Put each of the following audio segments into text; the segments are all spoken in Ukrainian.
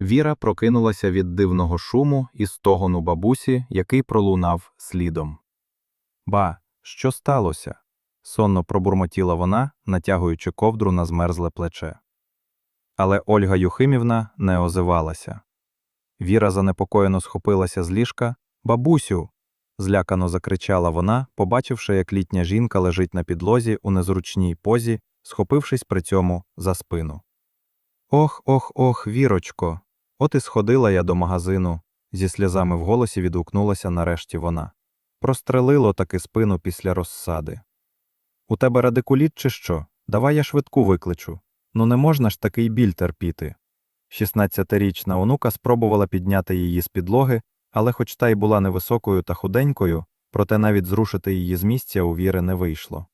Віра прокинулася від дивного шуму і стогону бабусі, який пролунав слідом. Ба, що сталося? сонно пробурмотіла вона, натягуючи ковдру на змерзле плече. Але Ольга Юхимівна не озивалася. Віра занепокоєно схопилася з ліжка. Бабусю. злякано закричала вона, побачивши, як літня жінка лежить на підлозі у незручній позі, схопившись при цьому за спину. Ох, ох, ох, вірочко. От і сходила я до магазину, зі сльозами в голосі відгукнулася нарешті вона. Прострелило таки спину після розсади. У тебе радикуліт чи що? Давай я швидку викличу. Ну не можна ж такий біль терпіти. 16-річна онука спробувала підняти її з підлоги, але хоч та й була невисокою та худенькою, проте навіть зрушити її з місця у віри не вийшло.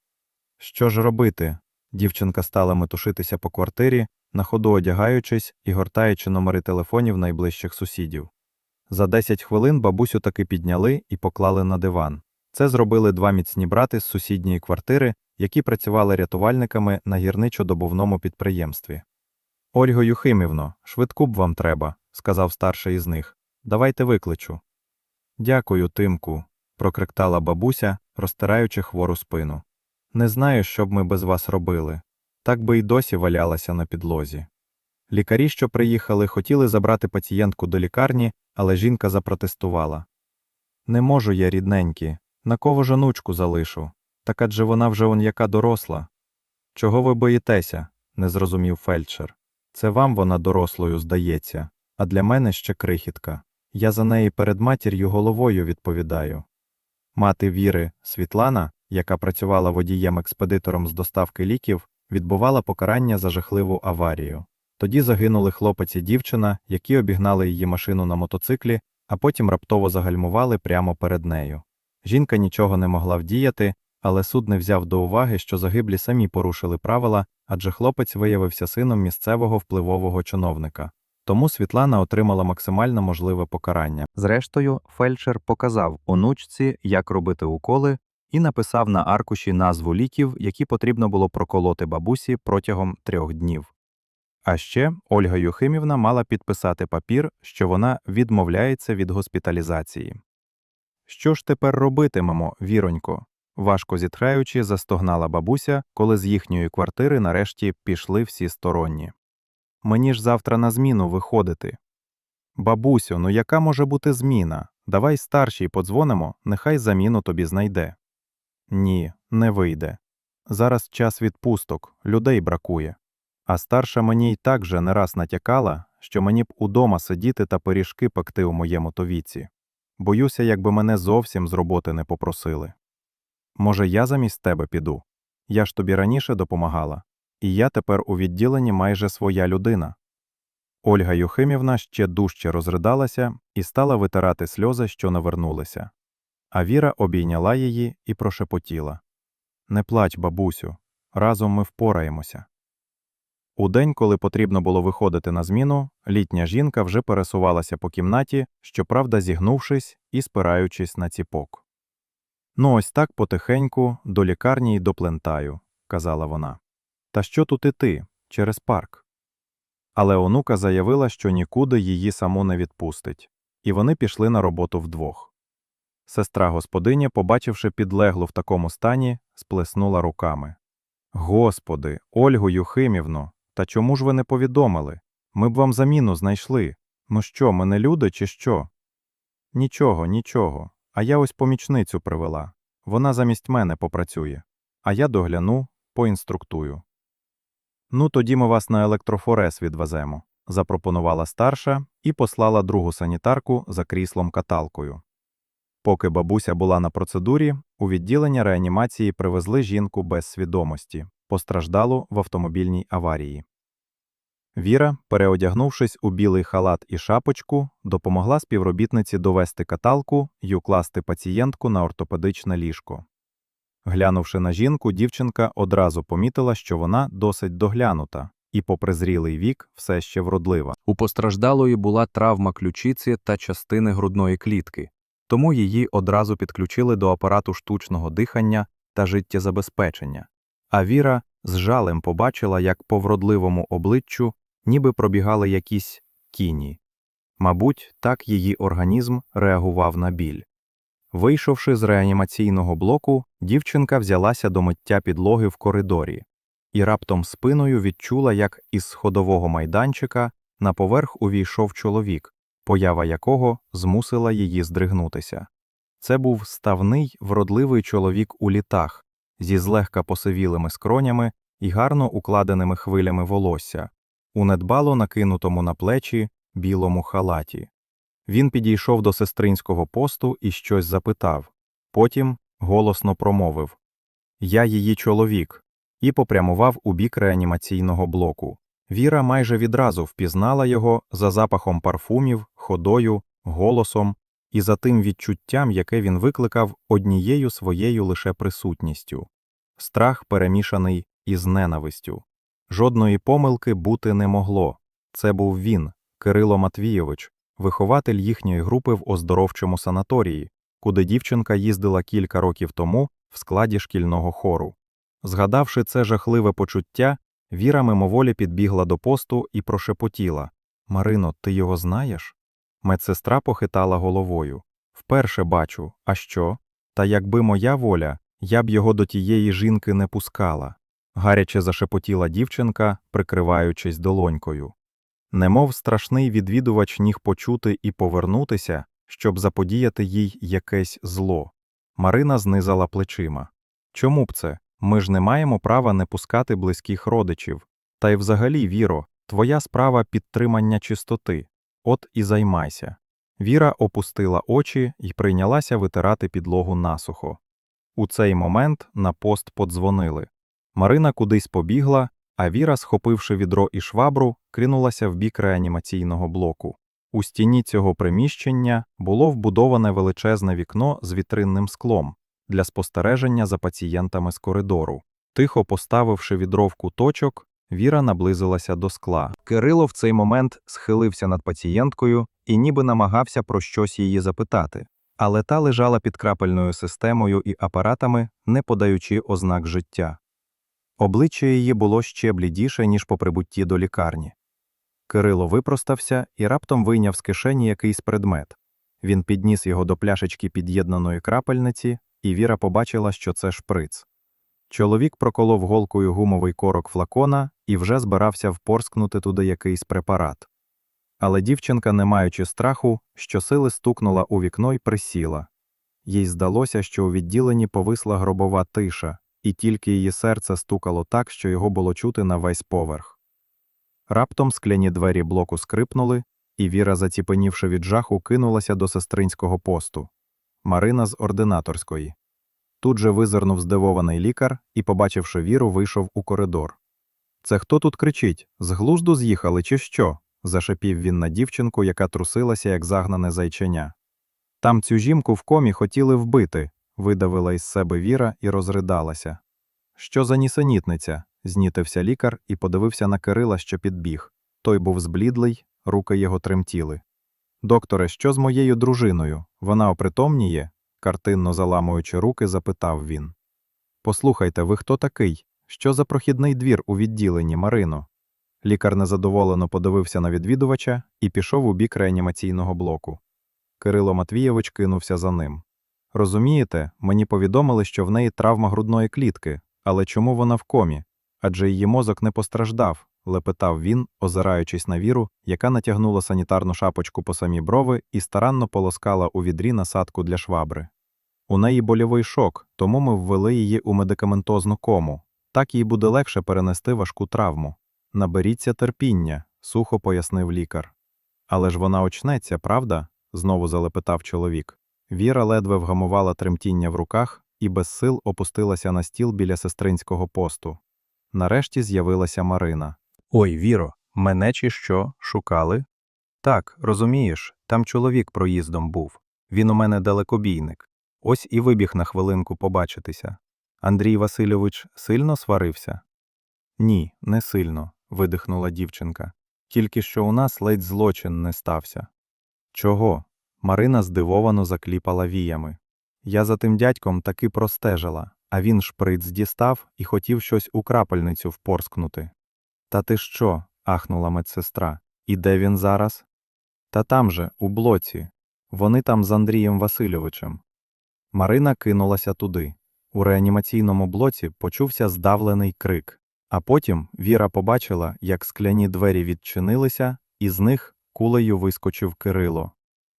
Що ж робити? Дівчинка стала метушитися по квартирі, на ходу одягаючись і гортаючи номери телефонів найближчих сусідів. За 10 хвилин бабусю таки підняли і поклали на диван. Це зробили два міцні брати з сусідньої квартири, які працювали рятувальниками на гірничо-добувному підприємстві. Ольго Юхимівно, швидку б вам треба, сказав старший із них. Давайте викличу. Дякую, Тимку, прокриктала бабуся, розтираючи хвору спину. Не знаю, що б ми без вас робили. Так би й досі валялася на підлозі. Лікарі, що приїхали, хотіли забрати пацієнтку до лікарні, але жінка запротестувала. Не можу я, рідненькі, на кого ж онучку залишу? Так адже вона вже он яка доросла. Чого ви боїтеся? не зрозумів фельдшер. Це вам вона дорослою здається, а для мене ще крихітка. Я за неї перед матір'ю головою відповідаю. Мати Віри, Світлана, яка працювала водієм-експедитором з доставки ліків, відбувала покарання за жахливу аварію. Тоді загинули хлопець і дівчина, які обігнали її машину на мотоциклі, а потім раптово загальмували прямо перед нею. Жінка нічого не могла вдіяти, але суд не взяв до уваги, що загиблі самі порушили правила, адже хлопець виявився сином місцевого впливового чиновника. Тому Світлана отримала максимально можливе покарання. Зрештою, фельдшер показав онучці, як робити уколи, і написав на аркуші назву ліків, які потрібно було проколоти бабусі протягом трьох днів. А ще Ольга Юхимівна мала підписати папір, що вона відмовляється від госпіталізації. Що ж тепер робитимемо, віронько? Важко зітхаючи, застогнала бабуся, коли з їхньої квартири нарешті пішли всі сторонні. Мені ж завтра на зміну виходити. Бабусю, ну яка може бути зміна? Давай старшій подзвонимо, нехай заміну тобі знайде. Ні, не вийде. Зараз час відпусток, людей бракує. А старша мені й так же не раз натякала, що мені б удома сидіти та пиріжки пекти у моєму то віці. Боюся, якби мене зовсім з роботи не попросили. Може, я замість тебе піду? Я ж тобі раніше допомагала, і я тепер у відділенні майже своя людина. Ольга Юхимівна ще дужче розридалася і стала витирати сльози, що навернулися. А Віра обійняла її і прошепотіла Не плач, бабусю, разом ми впораємося. У день, коли потрібно було виходити на зміну, літня жінка вже пересувалася по кімнаті, щоправда, зігнувшись і спираючись на ціпок. Ну, ось так потихеньку, до лікарні й до плентаю, казала вона. Та що тут іти? Через парк. Але онука заявила, що нікуди її саму не відпустить, і вони пішли на роботу вдвох. Сестра господиня, побачивши підлеглу в такому стані, сплеснула руками. Господи, Ольгу Юхимівно, та чому ж ви не повідомили? Ми б вам заміну знайшли. Ну що, ми не люди чи що? Нічого, нічого. А я ось помічницю привела. Вона замість мене попрацює. А я догляну, поінструктую. Ну, тоді ми вас на електрофорез відвеземо, запропонувала старша і послала другу санітарку за кріслом каталкою. Поки бабуся була на процедурі, у відділення реанімації привезли жінку без свідомості, постраждалу в автомобільній аварії. Віра, переодягнувшись у білий халат і шапочку, допомогла співробітниці довести каталку й укласти пацієнтку на ортопедичне ліжко. Глянувши на жінку, дівчинка одразу помітила, що вона досить доглянута і, попри зрілий вік, все ще вродлива. У постраждалої була травма ключиці та частини грудної клітки, тому її одразу підключили до апарату штучного дихання та життєзабезпечення. А Віра з жалем побачила, як по вродливому обличчю ніби пробігали якісь кіні. Мабуть, так її організм реагував на біль. Вийшовши з реанімаційного блоку, дівчинка взялася до миття підлоги в коридорі і раптом спиною відчула, як із сходового майданчика на поверх увійшов чоловік, поява якого змусила її здригнутися. Це був ставний, вродливий чоловік у літах, зі злегка посивілими скронями і гарно укладеними хвилями волосся, у недбало накинутому на плечі білому халаті. Він підійшов до сестринського посту і щось запитав. Потім голосно промовив Я її чоловік, і попрямував у бік реанімаційного блоку. Віра майже відразу впізнала його за запахом парфумів, ходою, голосом і за тим відчуттям, яке він викликав однією своєю лише присутністю. Страх перемішаний із ненавистю. Жодної помилки бути не могло. Це був він, Кирило Матвійович, вихователь їхньої групи в оздоровчому санаторії, куди дівчинка їздила кілька років тому в складі шкільного хору. Згадавши це жахливе почуття, Віра мимоволі підбігла до посту і прошепотіла Марино, ти його знаєш? Медсестра похитала головою. Вперше бачу, а що? Та якби моя воля, я б його до тієї жінки не пускала. Гаряче зашепотіла дівчинка, прикриваючись долонькою. Немов страшний відвідувач міг почути і повернутися, щоб заподіяти їй якесь зло. Марина знизала плечима. Чому б це? Ми ж не маємо права не пускати близьких родичів. Та й взагалі, Віро, твоя справа підтримання чистоти. От і займайся. Віра опустила очі і прийнялася витирати підлогу насухо. У цей момент на пост подзвонили. Марина кудись побігла, а Віра, схопивши відро і швабру, кинулася в бік реанімаційного блоку. У стіні цього приміщення було вбудоване величезне вікно з вітринним склом для спостереження за пацієнтами з коридору. Тихо поставивши відро в куточок, Віра наблизилася до скла. Кирило в цей момент схилився над пацієнткою і ніби намагався про щось її запитати, але та лежала під крапельною системою і апаратами, не подаючи ознак життя. Обличчя її було ще блідіше, ніж по прибутті до лікарні. Кирило випростався і раптом вийняв з кишені якийсь предмет. Він підніс його до пляшечки під'єднаної крапельниці, і Віра побачила, що це шприц. Чоловік проколов голкою гумовий корок флакона і вже збирався впорскнути туди якийсь препарат. Але дівчинка, не маючи страху, щосили стукнула у вікно й присіла. Їй здалося, що у відділенні повисла гробова тиша, і тільки її серце стукало так, що його було чути на весь поверх. Раптом скляні двері блоку скрипнули, і Віра, заціпенівши від жаху, кинулася до сестринського посту. Марина з ординаторської. Тут же визирнув здивований лікар і, побачивши віру, вийшов у коридор. Це хто тут кричить? З глузду з'їхали, чи що? зашепів він на дівчинку, яка трусилася, як загнане зайченя. Там цю жінку в комі хотіли вбити, видавила із себе Віра і розридалася. Що за нісенітниця? знітився лікар і подивився на Кирила, що підбіг. Той був зблідлий, руки його тремтіли. Докторе, що з моєю дружиною? Вона опритомніє? картинно заламуючи руки, запитав він. Послухайте, ви хто такий? Що за прохідний двір у відділенні, Марино? Лікар незадоволено подивився на відвідувача і пішов у бік реанімаційного блоку. Кирило Матвійович кинувся за ним. Розумієте, мені повідомили, що в неї травма грудної клітки, але чому вона в комі? Адже її мозок не постраждав, лепетав він, озираючись на віру, яка натягнула санітарну шапочку по самі брови і старанно полоскала у відрі насадку для швабри. У неї больовий шок, тому ми ввели її у медикаментозну кому. Так їй буде легше перенести важку травму. Наберіться терпіння, сухо пояснив лікар. Але ж вона очнеться, правда? знову залепетав чоловік. Віра ледве вгамувала тремтіння в руках і без сил опустилася на стіл біля сестринського посту. Нарешті з'явилася Марина. Ой, Віро, мене чи що, шукали? Так, розумієш, там чоловік проїздом був. Він у мене далекобійник. Ось і вибіг на хвилинку побачитися. Андрій Васильович сильно сварився? Ні, не сильно, видихнула дівчинка. Тільки що у нас ледь злочин не стався. Чого? Марина здивовано закліпала віями. Я за тим дядьком таки простежила, а він шприц дістав і хотів щось у крапельницю впорскнути. Та ти що? ахнула медсестра. І де він зараз? Та там же, у блоці. Вони там з Андрієм Васильовичем. Марина кинулася туди. У реанімаційному блоці почувся здавлений крик. А потім Віра побачила, як скляні двері відчинилися, і з них кулею вискочив Кирило.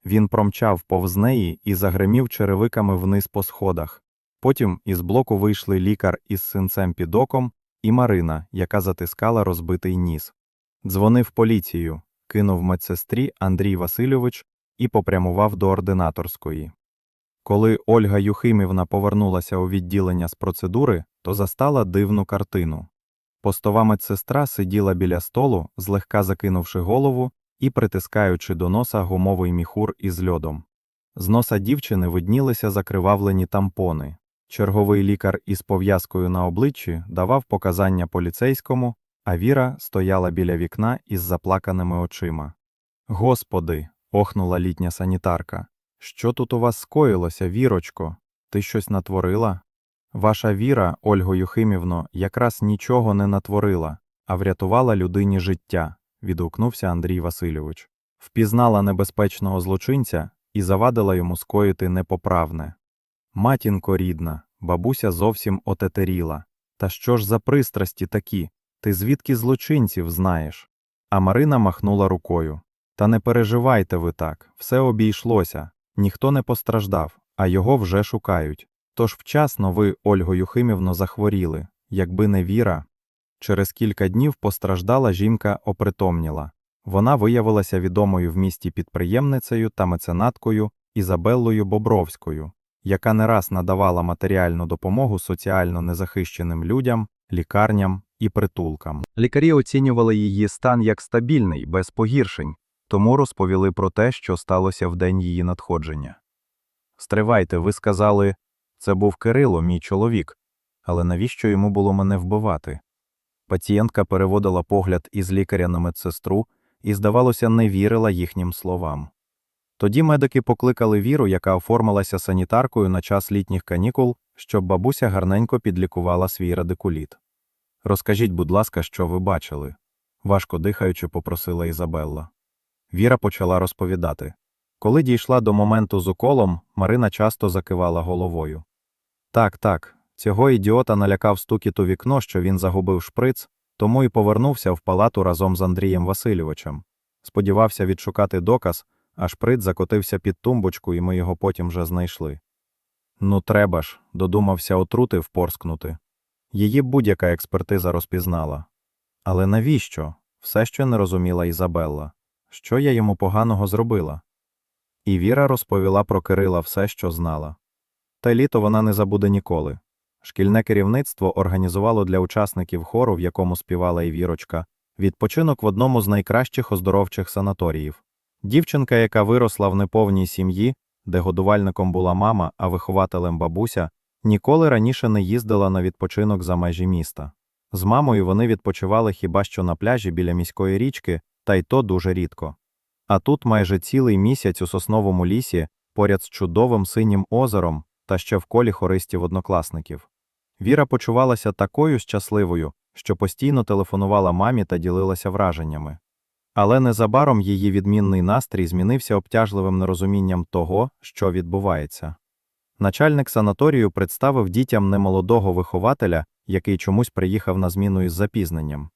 Він промчав повз неї і загримів черевиками вниз по сходах. Потім із блоку вийшли лікар із синцем під оком і Марина, яка затискала розбитий ніс. Дзвонив поліцію, кинув медсестрі Андрій Васильович і попрямував до ординаторської. Коли Ольга Юхимівна повернулася у відділення з процедури, то застала дивну картину. Постова медсестра сиділа біля столу, злегка закинувши голову і притискаючи до носа гумовий міхур із льодом. З носа дівчини виднілися закривавлені тампони. Черговий лікар із пов'язкою на обличчі давав показання поліцейському, а Віра стояла біля вікна із заплаканими очима. Господи, охнула літня санітарка. Що тут у вас скоїлося, Вірочко? Ти щось натворила? Ваша віра, Ольго Юхимівно, якраз нічого не натворила, а врятувала людині життя, відгукнувся Андрій Васильович. Впізнала небезпечного злочинця і завадила йому скоїти непоправне. Матінко рідна, бабуся зовсім отетеріла. Та що ж за пристрасті такі? Ти звідки злочинців знаєш? А Марина махнула рукою. Та не переживайте ви так, все обійшлося, ніхто не постраждав, а його вже шукають. Тож вчасно ви, Ольго Юхимівно, захворіли, якби не віра. Через кілька днів постраждала жінка опритомніла. Вона виявилася відомою в місті підприємницею та меценаткою Ізабеллою Бобровською, яка не раз надавала матеріальну допомогу соціально незахищеним людям, лікарням і притулкам. Лікарі оцінювали її стан як стабільний, без погіршень, тому розповіли про те, що сталося в день її надходження. Стривайте, ви сказали, це був Кирило, мій чоловік, але навіщо йому було мене вбивати? Пацієнтка переводила погляд із лікаря на медсестру і, здавалося, не вірила їхнім словам. Тоді медики покликали Віру, яка оформилася санітаркою на час літніх канікул, щоб бабуся гарненько підлікувала свій радикуліт. Розкажіть, будь ласка, що ви бачили? важко дихаючи, попросила Ізабелла. Віра почала розповідати. Коли дійшла до моменту з уколом, Марина часто закивала головою. Так, так, цього ідіота налякав стукіт у вікно, що він загубив шприц, тому і повернувся в палату разом з Андрієм Васильовичем. Сподівався відшукати доказ, а шприц закотився під тумбочку, і ми його потім вже знайшли. Ну, треба ж, додумався отрути впорскнути. Її будь-яка експертиза розпізнала. Але навіщо? Все ще не розуміла Ізабелла. Що я йому поганого зробила? І Віра розповіла про Кирила все, що знала. Те літо вона не забуде ніколи. Шкільне керівництво організувало для учасників хору, в якому співала і Вірочка, відпочинок в одному з найкращих оздоровчих санаторіїв. Дівчинка, яка виросла в неповній сім'ї, де годувальником була мама, а вихователем бабуся, ніколи раніше не їздила на відпочинок за межі міста. З мамою вони відпочивали хіба що на пляжі біля міської річки, та й то дуже рідко. А тут майже цілий місяць у сосновому лісі, поряд з чудовим синім озером та ще в колі хористів-однокласників. Віра почувалася такою щасливою, що постійно телефонувала мамі та ділилася враженнями. Але незабаром її відмінний настрій змінився обтяжливим нерозумінням того, що відбувається. Начальник санаторію представив дітям немолодого вихователя, який чомусь приїхав на зміну із запізненням.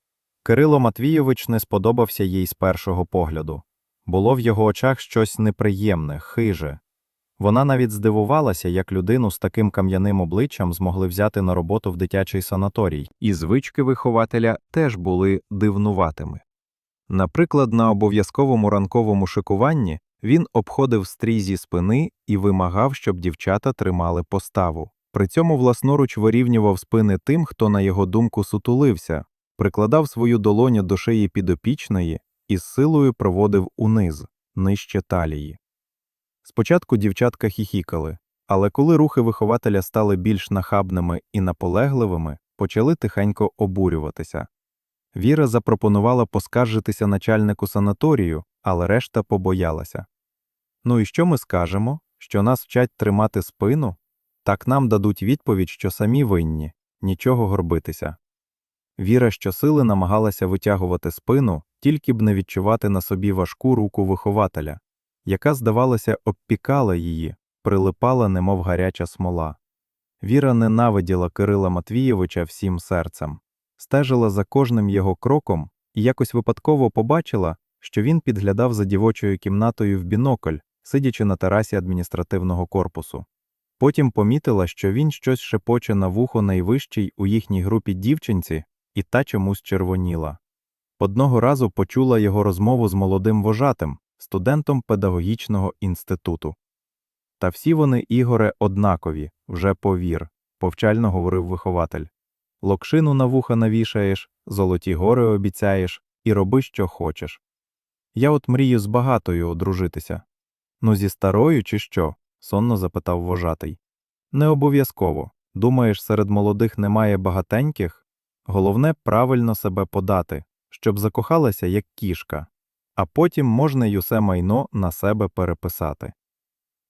Кирило Матвійович не сподобався їй з першого погляду. Було в його очах щось неприємне, хиже. Вона навіть здивувалася, як людину з таким кам'яним обличчям змогли взяти на роботу в дитячий санаторій, і звички вихователя теж були дивнуватими. Наприклад, на обов'язковому ранковому шикуванні він обходив стрій зі спини і вимагав, щоб дівчата тримали поставу. При цьому власноруч вирівнював спини тим, хто, на його думку, сутулився, прикладав свою долоню до шиї підопічної і з силою проводив униз, нижче талії. Спочатку дівчатка хіхікали, але коли рухи вихователя стали більш нахабними і наполегливими, почали тихенько обурюватися. Віра запропонувала поскаржитися начальнику санаторію, але решта побоялася. Ну і що ми скажемо? Що нас вчать тримати спину? Так нам дадуть відповідь, що самі винні, нічого горбитися. Віра щосили намагалася витягувати спину, тільки б не відчувати на собі важку руку вихователя, яка, здавалося, обпікала її, прилипала, немов гаряча смола. Віра ненавиділа Кирила Матвійовича всім серцем, стежила за кожним його кроком і якось випадково побачила, що він підглядав за дівочою кімнатою в бінокль, сидячи на терасі адміністративного корпусу. Потім помітила, що він щось шепоче на вухо найвищій у їхній групі дівчинці, і та чомусь червоніла. Одного разу почула його розмову з молодим вожатим, студентом педагогічного інституту. Та всі вони, Ігоре, однакові, вже повір, повчально говорив вихователь. Локшину на вуха навішаєш, золоті гори обіцяєш і роби, що хочеш. Я от мрію з багатою одружитися. Ну, зі старою чи що? сонно запитав вожатий. Не обов'язково. Думаєш, серед молодих немає багатеньких? Головне правильно себе подати, щоб закохалася як кішка, а потім можна й усе майно на себе переписати.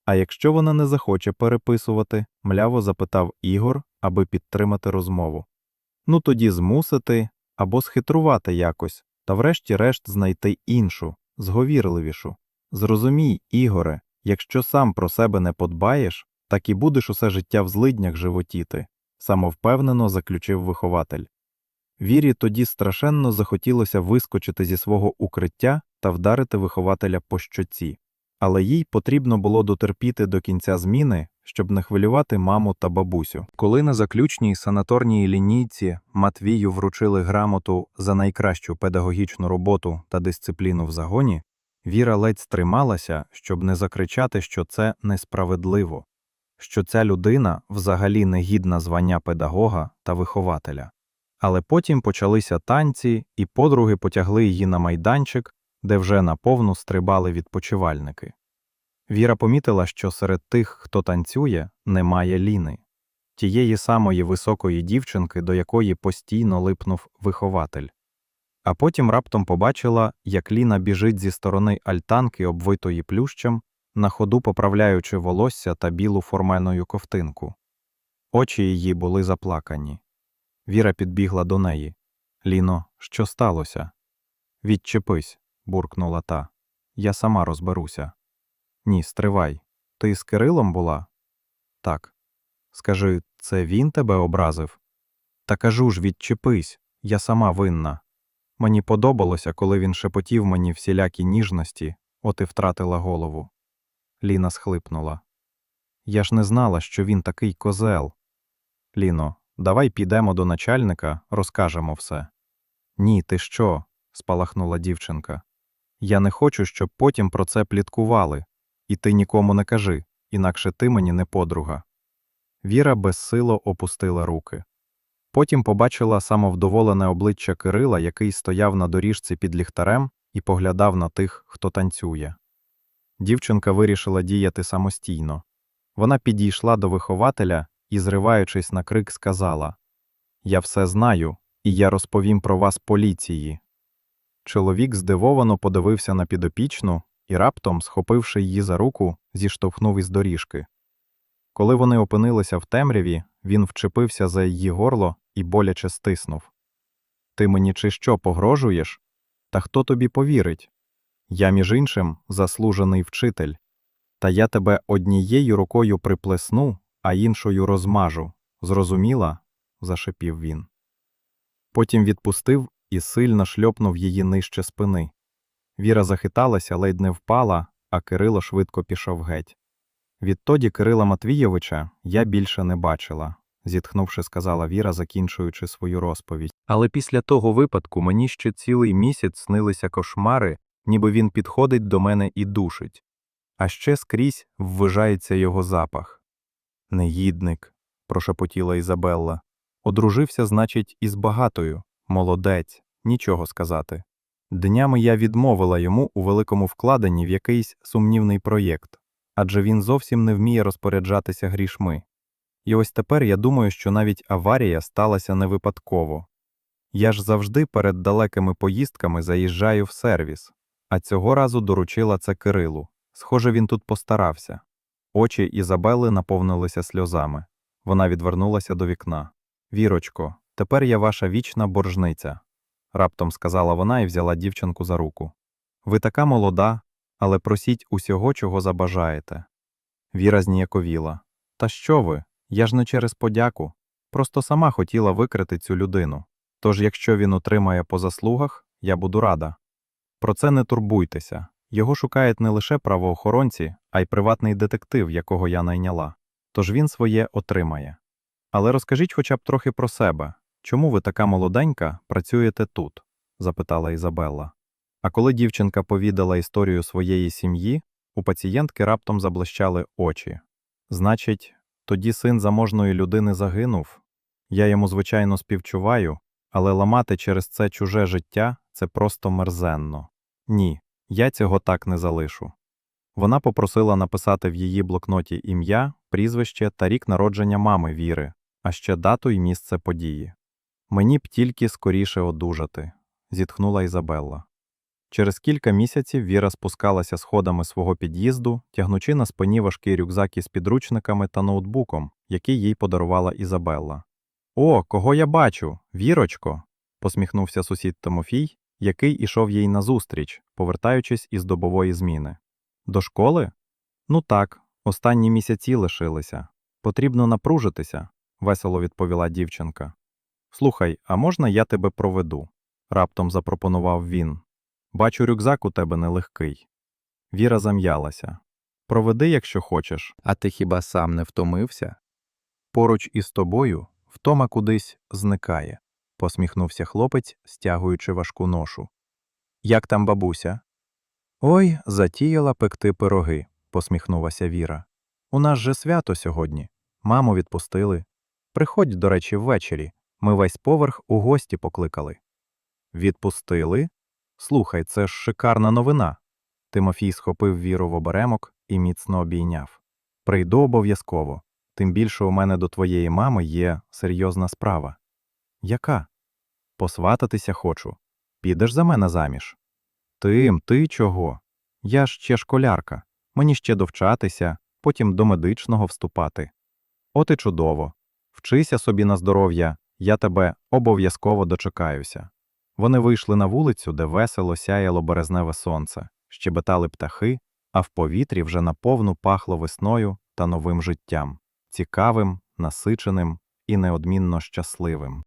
А якщо вона не захоче переписувати, мляво запитав Ігор, аби підтримати розмову. Ну тоді змусити або схитрувати якось, та врешті-решт знайти іншу, зговірливішу. Зрозумій, Ігоре, якщо сам про себе не подбаєш, так і будеш усе життя в злиднях животіти, самовпевнено заключив вихователь. Вірі тоді страшенно захотілося вискочити зі свого укриття та вдарити вихователя по щоці, але їй потрібно було дотерпіти до кінця зміни, щоб не хвилювати маму та бабусю. Коли на заключній санаторній лінійці Матвію вручили грамоту за найкращу педагогічну роботу та дисципліну в загоні, Віра ледь стрималася, щоб не закричати, що це несправедливо, що ця людина взагалі не гідна звання педагога та вихователя. Але потім почалися танці, і подруги потягли її на майданчик, де вже наповну стрибали відпочивальники. Віра помітила, що серед тих, хто танцює, немає ліни, тієї самої високої дівчинки, до якої постійно липнув вихователь. А потім раптом побачила, як Ліна біжить зі сторони альтанки, обвитої плющем, на ходу поправляючи волосся та білу формальною ковтинку. Очі її були заплакані. Віра підбігла до неї. Ліно, що сталося? Відчепись, буркнула та. Я сама розберуся. Ні, стривай. Ти з Кирилом була? Так. Скажи, це він тебе образив? Та кажу ж, відчепись, я сама винна. Мені подобалося, коли він шепотів мені всілякі ніжності, от і втратила голову. Ліна схлипнула. Я ж не знала, що він такий козел. Ліно, давай підемо до начальника, розкажемо все. Ні, ти що? спалахнула дівчинка. Я не хочу, щоб потім про це пліткували. І ти нікому не кажи, інакше ти мені не подруга. Віра безсило опустила руки. Потім побачила самовдоволене обличчя Кирила, який стояв на доріжці під ліхтарем і поглядав на тих, хто танцює. Дівчинка вирішила діяти самостійно. Вона підійшла до вихователя і, зриваючись на крик, сказала Я все знаю, і я розповім про вас поліції. Чоловік здивовано подивився на підопічну і раптом, схопивши її за руку, зіштовхнув із доріжки. Коли вони опинилися в темряві, він вчепився за її горло і боляче стиснув. Ти мені чи що погрожуєш? Та хто тобі повірить? Я, між іншим, заслужений вчитель. Та я тебе однією рукою приплесну, а іншою розмажу. Зрозуміла? зашепів він. Потім відпустив і сильно шльопнув її нижче спини. Віра захиталася, ледь не впала, а Кирило швидко пішов геть. Відтоді Кирила Матвійовича я більше не бачила, зітхнувши, сказала Віра, закінчуючи свою розповідь. Але після того випадку мені ще цілий місяць снилися кошмари, ніби він підходить до мене і душить. А ще скрізь ввижається його запах. Негідник, прошепотіла Ізабелла. Одружився, значить, із багатою, молодець, нічого сказати. Днями я відмовила йому у великому вкладенні в якийсь сумнівний проєкт, адже він зовсім не вміє розпоряджатися грішми. І ось тепер я думаю, що навіть аварія сталася не випадково. Я ж завжди перед далекими поїздками заїжджаю в сервіс, а цього разу доручила це Кирилу. Схоже, він тут постарався. Очі Ізабели наповнилися сльозами. Вона відвернулася до вікна. Вірочко, тепер я ваша вічна боржниця. Раптом сказала вона і взяла дівчинку за руку. Ви така молода, але просіть усього, чого забажаєте. Віра зніяковіла. Та що ви? Я ж не через подяку. Просто сама хотіла викрити цю людину. Тож, якщо він отримає по заслугах, я буду рада. Про це не турбуйтеся. Його шукають не лише правоохоронці, а й приватний детектив, якого я найняла. Тож він своє отримає. Але розкажіть хоча б трохи про себе. Чому ви така молоденька працюєте тут? запитала Ізабелла. А коли дівчинка повідала історію своєї сім'ї, у пацієнтки раптом заблищали очі. Значить, тоді син заможної людини загинув. Я йому, звичайно, співчуваю, але ламати через це чуже життя це просто мерзенно. Ні, я цього так не залишу. Вона попросила написати в її блокноті ім'я, прізвище та рік народження мами Віри, а ще дату і місце події. Мені б тільки скоріше одужати, зітхнула Ізабелла. Через кілька місяців Віра спускалася сходами свого під'їзду, тягнучи на спині важкий рюкзак із підручниками та ноутбуком, який їй подарувала Ізабелла. О, кого я бачу, Вірочко. посміхнувся сусід Тимофій, який ішов їй назустріч, повертаючись із добової зміни. До школи? Ну так, останні місяці лишилися. Потрібно напружитися, весело відповіла дівчинка. Слухай, а можна я тебе проведу? раптом запропонував він. Бачу, рюкзак у тебе нелегкий. Віра зам'ялася. Проведи, якщо хочеш. А ти хіба сам не втомився? Поруч із тобою втома кудись зникає, посміхнувся хлопець, стягуючи важку ношу. Як там бабуся? Ой, затіяла пекти пироги, посміхнулася Віра. У нас же свято сьогодні. Маму відпустили. Приходь, до речі, ввечері. Ми весь поверх у гості покликали. Відпустили? Слухай, це ж шикарна новина. Тимофій схопив Віру в оберемок і міцно обійняв. Прийду обов'язково. Тим більше у мене до твоєї мами є серйозна справа. Яка? Посвататися хочу. Підеш за мене заміж? Тим, ти чого? Я ж ще школярка. Мені ще довчатися, потім до медичного вступати. От і чудово. Вчися собі на здоров'я, я тебе обов'язково дочекаюся. Вони вийшли на вулицю, де весело сяяло березневе сонце, щебетали птахи, а в повітрі вже наповну пахло весною та новим життям, цікавим, насиченим і неодмінно щасливим.